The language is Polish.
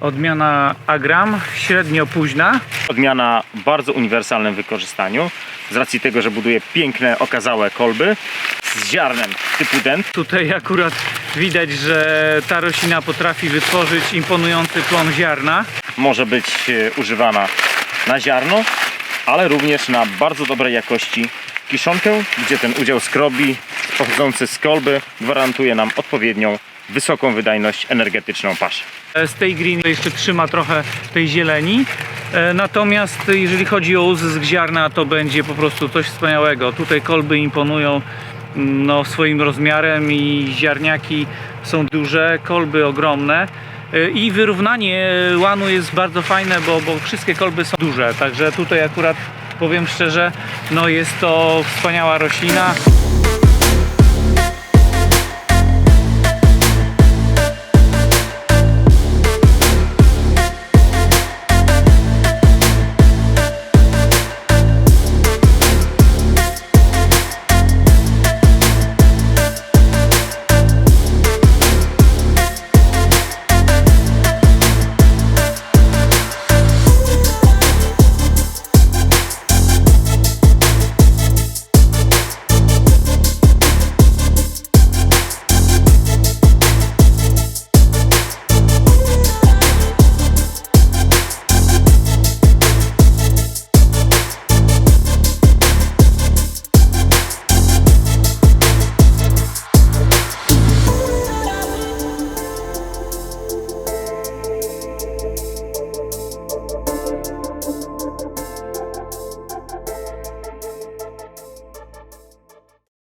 Odmiana Agram, średnio późna. Odmiana w bardzo uniwersalnym wykorzystaniu, z racji tego, że buduje piękne, okazałe kolby z ziarnem typu dent. Tutaj akurat widać, że ta roślina potrafi wytworzyć imponujący plon ziarna. Może być e, używana na ziarno, ale również na bardzo dobrej jakości kiszonkę, gdzie ten udział skrobi pochodzący z kolby gwarantuje nam odpowiednią, wysoką wydajność energetyczną paszy. Z tej green jeszcze trzyma trochę tej zieleni. E, Natomiast jeżeli chodzi o uzysk ziarna, to będzie po prostu coś wspaniałego. Tutaj kolby imponują mm, no, swoim rozmiarem i ziarniaki są duże, kolby ogromne. E, I wyrównanie łanu jest bardzo fajne, bo, bo wszystkie kolby są duże. Także tutaj akurat powiem szczerze, no jest to wspaniała roślina.